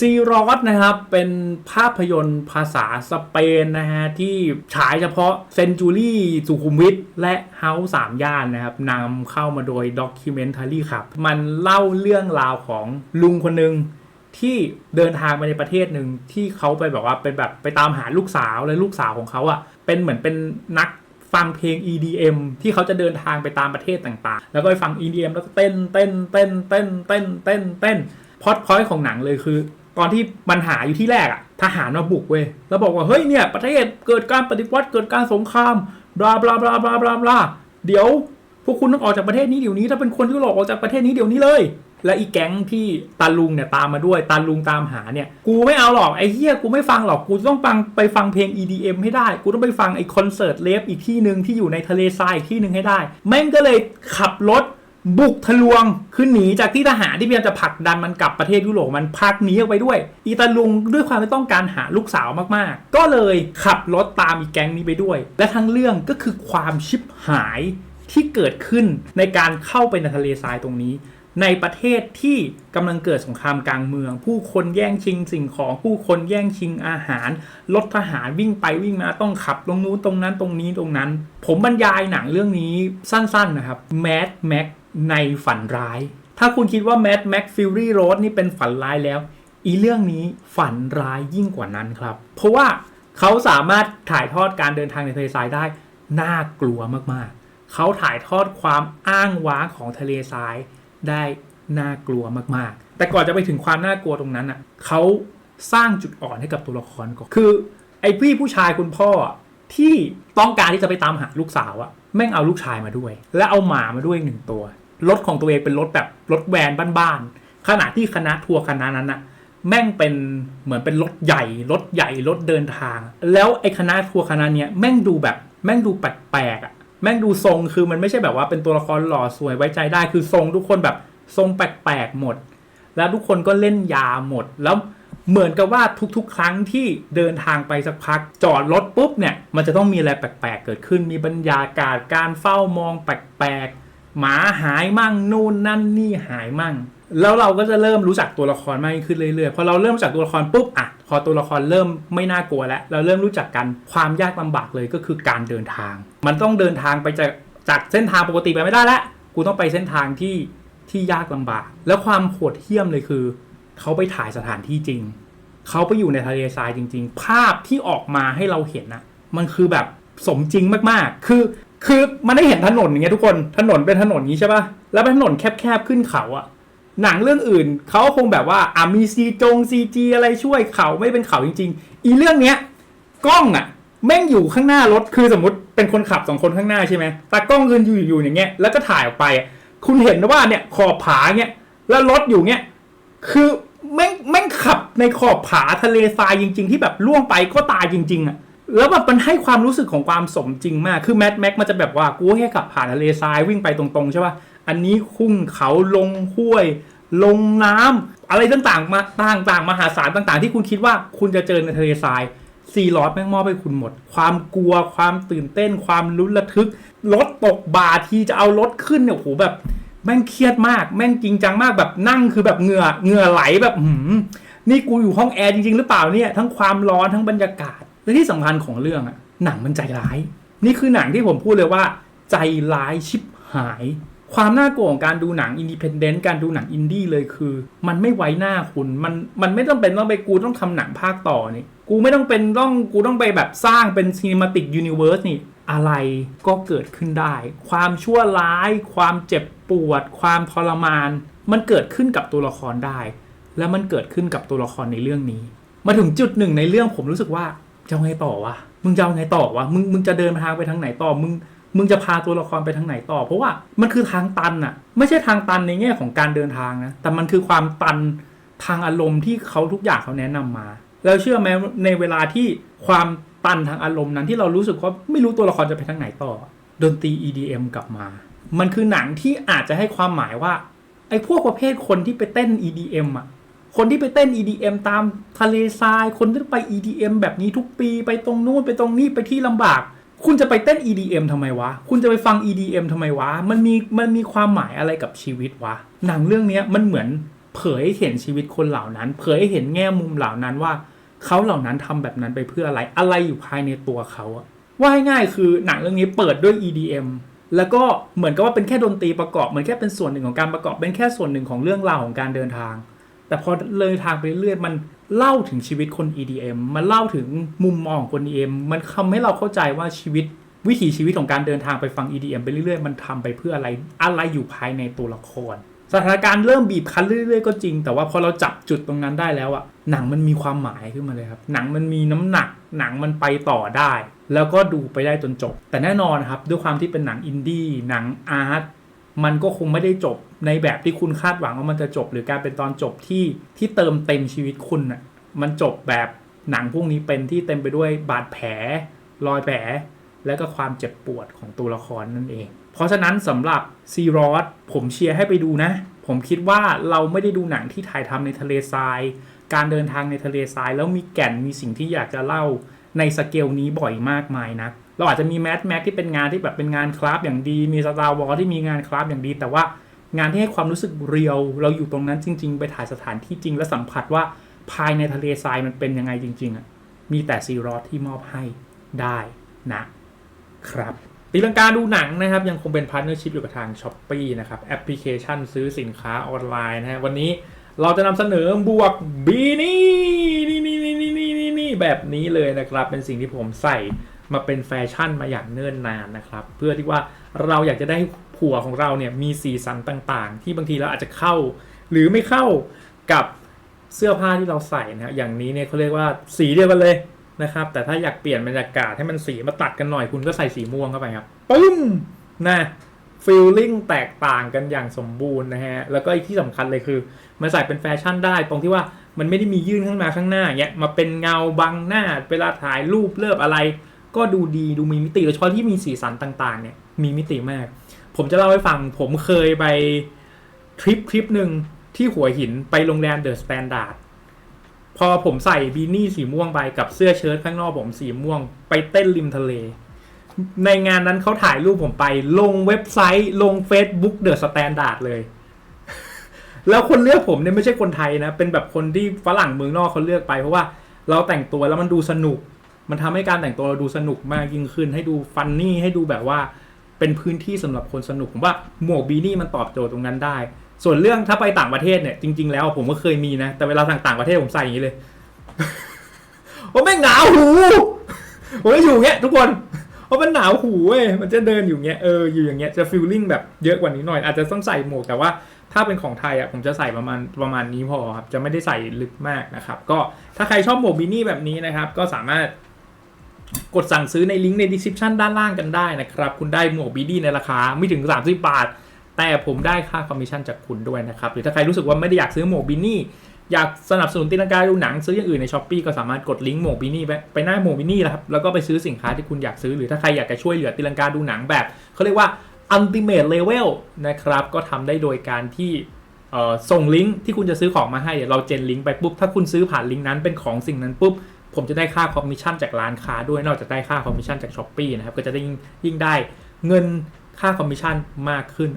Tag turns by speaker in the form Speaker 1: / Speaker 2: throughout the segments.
Speaker 1: ซีรอสนะครับเป็นภาพยนตร์ภาษาสเปนนะฮะที่ฉายเฉพาะเซนจูรี่สุขุมวิทและเฮาส์สามย่านนะครับนำเข้ามาโดยด็อกิเมนทารีครับ มันเล่าเรื่องราวของลุงคนหนึ่งที่เดินทางไปในประเทศหนึ่งที่เขาไปแบบว่าเป็นแบบไปตามหาลูกสาวและลูกสาวของเขาอะ่ะเป็นเหมือนเป็นนักฟังเพลง EDM ที่เขาจะเดินทางไปตามประเทศต่างๆ แล้วก็ไปฟัง EDM แล้วก็เต้นเต้นเต้นเต้นเต้นเต้นเต้นพอดพอยต์ของหนังเลยคือ ตอนที่มันหาอยู่ที่แรกอะทหารมาบุกเว้ยแล้วบอกว่าเฮ้ยเนี่ยประเทศเกิดการปฏิวัติเกิดการสงครามบลาบลาบลาบลาบลาบลาเดี๋ยวพวกคุณต้องออกจากประเทศนี้เดี๋ยวนี้ ถ้าเป็นคนยุโรปออกจากประเทศนี้เดี๋ยวนี้เลย และอีแก๊งที่ตาลุงเนี่ยตามมาด้วยตาลุงตามหาเนี่ย กูไม่เอาหรอกไอ้เหี้ยกูไม่ฟังหรอกกูต้องฟังไปฟังเพลง EDM ให้ได้ กูต้องไปฟังไอ้คอนเสิร์ตเลฟอีกที่หนึ่งที่อยู่ในทะเลทรายอีกที่หนึ่งให้ได้แม่งก็เลยขับรถ บุกทะลวงคือหนีจากที่ทหารที่พยายามจะผลักดันมันกลับประเทศยุโรปมันพักหนีออกไปด้วย อีตาลุงด้วยความที่ต้องการหาลูกสาวมากๆ ก็เลยขับรถตามอีแก๊งนี้ไปด้วย และทั้งเรื่องก็คือความชิบหายที่เกิดขึ้นในการเข้าไปในทะเลทรายตรงนี้ ในประเทศที่กำลังเกิดสงครามกลางเมือง ผู้คนแย่งชิงสิ่งของผู้คนแย่งชิงอาหารรถทหารวิ่งไปวิ่งมาต้องขับตรงนู้นตรงนั้นตรงนี้ตรงนั้น ผมบรรยายหนังเรื่องนี้สั้นๆนะครับ Mad Max ในฝันร้าย ถ้าคุณคิดว่า Mad Max Fury Road นี่เป็นฝันร้ายแล้ว อีเรื่องนี้ฝันร้ายยิ่งกว่านั้นครับ เพราะว่าเขาสามารถถ่ายทอดการเดินทางในทะเลทรายได้ น่ากลัวมากๆ เขาถ่ายทอดความอ้างว้างของทะเลทรายได้น่ากลัวมากๆ แต่ก่อนจะไปถึงความน่ากลัวตรงนั้นอะเขาสร้างจุดอ่อนให้กับตัวละครก่อน คือ ไอ้พี่ผู้ชายคุณพ่อที่ต้องการที่จะไปตามหาลูกสาวอะแม่งเอาลูกชายมาด้วย และเอาหมามาด้วยหนึ่งตัว รถของตัวเองเป็นรถแบบรถแวนบ้านๆขณะที่คณะทัวร์คณะนั้นอะแม่งเป็นเหมือนเป็นรถใหญ่รถใหญ่รถเดินทาง แล้วไอ้คณะทัวร์คณะเนี้ยแม่งดูแบบแม่งดูแปลกๆอะแม่งดูทรงคือมันไม่ใช่แบบว่าเป็นตัวละครหล่อสวยไว้ใจได้ คือทรงทุกคนแบบทรงแปลกๆหมด แล้วทุกคนก็เล่นยาหมดแล้วเหมือนกับว่าทุกๆ ครั้งที่เดินทางไปสักพัก จอดรถปุ๊บเนี่ย มันจะต้องมีอะไรแปลกๆ เกิดขึ้นมีบรรยากาศการเฝ้ามองแปลกๆ หมาหายมั่งนู่นนั่นนี่หายมั่ง แล้วเราก็จะเริ่มรู้จักตัวละครมากขึ้นเรื่อยๆพอเราเริ่มรู้จักตัวละครปุ๊บอะพอตัวละครเริ่มไม่น่ากลัวแล้ว เราเริ่มรู้จักกันความยากลำบากเลยก็คือการเดินทาง มันต้องเดินทางไปจากจากเส้นทางปกติไปไม่ได้แล้วกูต้องไปเส้นทางที่ที่ยากลำบาก แล้วความโหดเหี้ยมเลยคือ เขาไปถ่ายสถานที่จริง เขาไปอยู่ในทะเลทรายจริง ๆ ภาพที่ออกมาให้เราเห็นนะมันคือแบบสมจริงมากๆ คือ คือมันได้เห็นถนนอย่างเงี้ยทุกคนถนนเป็นถนนนี้ใช่ปะแล้วเป็นถนนแคบๆขึ้นเขาอะหนังเรื่องอื่นเขาคงแบบว่าอะมีซีจงซีจีอะไรช่วยเขาไม่เป็นเขาจริง ๆ อีเรื่องเนี้ยกล้องอะแม่งอยู่ข้างหน้ารถคือสมมติเป็นคนขับสองคนข้างหน้าใช่ไหมตากล้องยืนอยู่อยู่อย่างเงี้ยแล้วก็ถ่ายออกไปคุณเห็นนะว่าเนี่ยขอบผาเงี้ยแล้วรถอยู่เงี้ยคือแม่งแม่งขับในขอบผาทะเลทรายจริง ๆ ที่แบบล่วงไปก็ตายจริง ๆอะ แล้วแบบมันให้ความรู้สึกของความสมจริงมาก คือแมทแม็กมันจะแบบว่ากูแค่ขับผ่านทะเลทรายวิ่งไปตรงๆใช่ป่ะ อันนี้คุ้งเขาลงห้วย ลงน้ำอะไรต่างๆมาต่างๆ มหาศาลต่างๆ ที่คุณคิดว่าคุณจะเจอในทะเลทรายซีรอสแม่งมอบให้คุณหมด ความกลัวความตื่นเต้น ความลุ้นระทึกรถตกบาทีจะเอารถขึ้นเนี่ยโอ้โหแบบ แม่งเครียดมาก แม่งจริงจังมากแบบนั่งคือแบบเหงื่อเหงื่อไหลแบบหืมนี่กูอยู่ห้องแอร์จริงๆหรือเปล่าเนี่ย ทั้งความร้อนทั้งบรรยากาศ และที่สำคัญของเรื่องอะหนังมันใจร้าย นี่คือหนังที่ผมพูดเลยว่า ใจร้ายชิบหาย ความน่ากลัวของการดูหนังอินดิเพนเดนต์การดูหนังอินดี้เลยคือ มันไม่ไว้หน้าคุณมันมันไม่ต้องเป็นต้องไปกูต้องทำหนังภาคต่อนี่กูไม่ต้องเป็นต้องกูต้องไปแบบสร้างเป็นซีนิมาติกยูนิเวิร์สนี่อะไรก็เกิดขึ้นได้ ความชั่วร้าย ความเจ็บปวด ความทรมาน มันเกิดขึ้นกับตัวละครได้ และมันเกิดขึ้นกับตัวละครในเรื่องนี้ มาถึงจุดหนึ่งในเรื่องผมรู้สึกว่า จะเอาไงต่อวะมึงจะเอาไงต่อวะมึงมึงจะเดินทางไปทางไหนต่อมึงมึงจะพาตัวละครไปทางไหนต่อ เพราะว่ามันคือทางตันอะไม่ใช่ทางตันในแง่ของการเดินทางนะแต่มันคือความตันทางอารมณ์ที่เขาทุกอย่างเขาแนะนำมา แล้วเชื่อไหมในเวลาที่ความตันทางอารมณ์นั้นที่เรารู้สึกว่าไม่รู้ตัวละครจะไปทางไหนต่อดนตรี EDM กลับมา มันคือหนังที่อาจจะให้ความหมายว่าไอ้พวกประเภทคนที่ไปเต้น EDM อะ คนที่ไปเต้น EDM ตามทะเลทราย คนที่ไป EDM แบบนี้ทุกปีไปตรงนู้นไปตรงนี้ไปที่ลำบาก คุณจะไปเต้น EDM ทำไมวะ คุณจะไปฟัง EDM ทำไมวะ มันมีมันมีความหมายอะไรกับชีวิตวะ หนังเรื่องนี้มันเหมือนเผยให้เห็นชีวิตคนเหล่านั้น เผยให้เห็นแง่มุมเหล่านั้นว่าเขาเหล่านั้นทำแบบนั้นไปเพื่ออะไร อะไรอยู่ภายในตัวเขาอะว่าง่ายคือหนังเรื่องนี้เปิดด้วย EDM แล้วก็เหมือนกับว่าเป็นแค่ดนตรีประกอบ เหมือนแค่เป็นส่วนหนึ่งของการประกอบ เป็นแค่ส่วนหนึ่งของเรื่องราวของการเดินทาง แต่พอเลยทางไปเรื่อยๆมันเล่าถึงชีวิตคน EDM มันเล่าถึงมุมมองคน EDM มันทำให้เราเข้าใจว่าชีวิตวิถีชีวิตของการเดินทางไปฟัง EDM ไปเรื่อยๆ มันทำไปเพื่ออะไร อะไรอยู่ภายในตัวละคร สถานการณ์เริ่มบีบคั้นเรื่อยๆ ก็จริง แต่ว่าพอเราจับจุดตรงนั้นได้แล้วอะหนังมันมีความหมายขึ้นมาเลยครับ หนังมันมีน้ำหนัก หนังมันไปต่อได้ แล้วก็ดูไปได้จนจบ แต่แน่นอนครับ ด้วยความที่เป็นหนังอินดี้ หนังอาร์ต มันก็คงไม่ได้จบในแบบที่คุณคาดหวังว่ามันจะจบ หรือการเป็นตอนจบที่ที่เติมเต็มชีวิตคุณน่ะมันจบแบบหนังพวกนี้เป็นที่เต็มไปด้วยบาดแผล รอยแผล และก็ความเจ็บปวดของตัวละครนั่นเอง เพราะฉะนั้นสำหรับซีรอสผมเชียร์ให้ไปดูนะ ผมคิดว่าเราไม่ได้ดูหนังที่ถ่ายทำในทะเลทราย การเดินทางในทะเลทราย แล้วมีแก่นมีสิ่งที่อยากจะเล่าในสเกลนี้บ่อยมากมายนะ เราอาจจะมีแมสแม็กที่เป็นงานที่แบบเป็นงานคลาฟอย่างดี มีสตาร์วอลที่มีงานคลาฟอย่างดี แต่ว่างานที่ให้ความรู้สึกเรียว เราอยู่ตรงนั้นจริง ๆ ไปถ่ายสถานที่จริง และสัมผัสว่าภายในทะเลทรายมันเป็นยังไงจริงๆอะมีแต่ซีรอสที่มอบให้ได้นะครับตีลังกาดูหนังนะครับ ยังคงเป็นพาร์ทเนอร์ชิพอยู่กับทางช้อ p e e นะครับแอปพลิเคชันซื้อสินค้าออนไลน์นะฮะวันนี้เราจะนำเสนอบวกบีนี่นี่นี่นี่นี่นี่แบบนี้เลยนะครับ เป็นสิ่งที่ผมใส่ มาเป็นแฟชั่นมาอย่างเนิ่นนานนะครับ เพื่อที่ว่าเราอยากจะได้ผัวของเราเนี่ยมีสีสันต่างๆ ที่บางทีเราอาจจะเข้า หรือไม่เข้ากับเสื้อผ้าที่เราใส่นะอย่างนี้เนี่ยเขาเรียกว่าสีเดียวกันเลยนะครับ แต่ถ้าอยากเปลี่ยนบรรยากาศให้มันสีมาตัดกันหน่อยคุณก็ใส่สีม่วงเข้าไปครับปึ้มนะฟีลลิ่งแตกต่างกันอย่างสมบูรณ์นะฮะ แล้วก็อีกที่สำคัญเลยคือ มันใส่เป็นแฟชั่นได้ตรงที่ว่ามันไม่ได้มียื่นข้างมาข้างหน้าเงี้ยมาเป็นเงาบังหน้า เวลาถ่ายรูปเลิบอะไร ก็ดูดีดูมีมิติโดยเฉพาะที่มีสีสันต่างๆ เนี่ยมีมิติมาก ผมจะเล่าให้ฟังผมเคยไปทริปทริปหนึ่งที่หัวหินไปโรงแรมเดอะสแตนดาร์ดพอผมใส่บีนี่สีม่วงไปกับเสื้อเชิ้ตข้างนอกผมสีม่วง ไปเต้นริมทะเล ในงานนั้นเขาถ่ายรูปผมไป ลงเว็บไซต์ลง Facebook เดอะสแตนดาร์ดเลย แล้วคนเลือกผมเนี่ยไม่ใช่คนไทยนะ เป็นแบบคนที่ฝรั่งเมืองนอกเขาเลือกไปเพราะว่าเราแต่งตัวแล้วมันดูสนุก มันทำให้การแต่งตัวเราดูสนุกมากยิ่งขึ้น ให้ดูฟันนี่ให้ดูแบบว่าเป็นพื้นที่สำหรับคนสนุกผมว่าหมวกบีนี่มันตอบโจทย์ตรงนั้นได้ ส่วนเรื่องถ้าไปต่างประเทศเนี่ยจริง ๆ แล้วผมก็เคยมีนะ แต่เวลาต่างประเทศผมใส่อย่างนี้เลยโอ้แม่หนาวหูผมจะอยู่เงี้ยทุกคนเพราะมันหนาวหูเว้ยมันจะเดินอยู่เงี้ยเอออยู่อย่างเงี้ยจะฟีลลิ่งแบบเยอะกว่านี้หน่อย อาจจะต้องใส่หมวกแต่ว่าถ้าเป็นของไทยอะผมจะใส่ประมาณประมาณนี้พอครับจะไม่ได้ใส่ลึกมากนะครับ ก็ถ้าใครชอบหมวกบินี่แบบนี้นะครับ ก็สามารถ กดสั่งซื้อในลิงก์ใน description ด้านล่างกันได้นะครับ คุณได้หมวกบินี่ในราคาไม่ถึง 30 บาท แต่ผมได้ค่าคอมมิชชั่นจากคุณด้วยนะครับ หรือถ้าใครรู้สึกว่าไม่ได้อยากซื้อหมวกบินี่อยากสนับสนุนตีลังกาดูหนังซื้ออย่างอื่นในช้อปปีก็สามารถกดลิงก์หมวกบินี่ไปไปหน้าหมวกบินี่แล้วครับแล้วก็ไปซื้อสินค้าที่คุณอยากซื้อหรือถ้าใครอยากจะช่วยเหลือตีลังกาดูหนังแบบเขาเรียกว่า ultimate level นะครับก็ทำได้โดยการที่ส่งลิงก์ที่คุณจะซื้อของมาให้เดี๋ยวเราเจนลิงก์ไปปุ๊บถ้าคุณซื้อผ่านลิงก์นั้นเป็นของสิ่งนั้นปุ๊บ ผมจะได้ค่าคอมมิชชั่นจากร้านค้าด้วยนอกจากได้ค่าคอมมิชชั่นจากช้อปปีนะครับก็จะได้ยิ่งได้เงินค่าคอมมิชชั่นมากขึ้น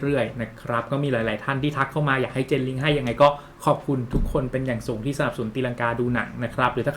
Speaker 1: เรื่อยๆนะครับก็มีหลาย ๆ ท่านที่ทักเข้ามาอยากให้เจนลิงให้ยังไงก็ขอบคุณทุกคนเป็นอย่างสูงที่สนับสนุนตีลังกาดูหนังนะครับหรือถ้า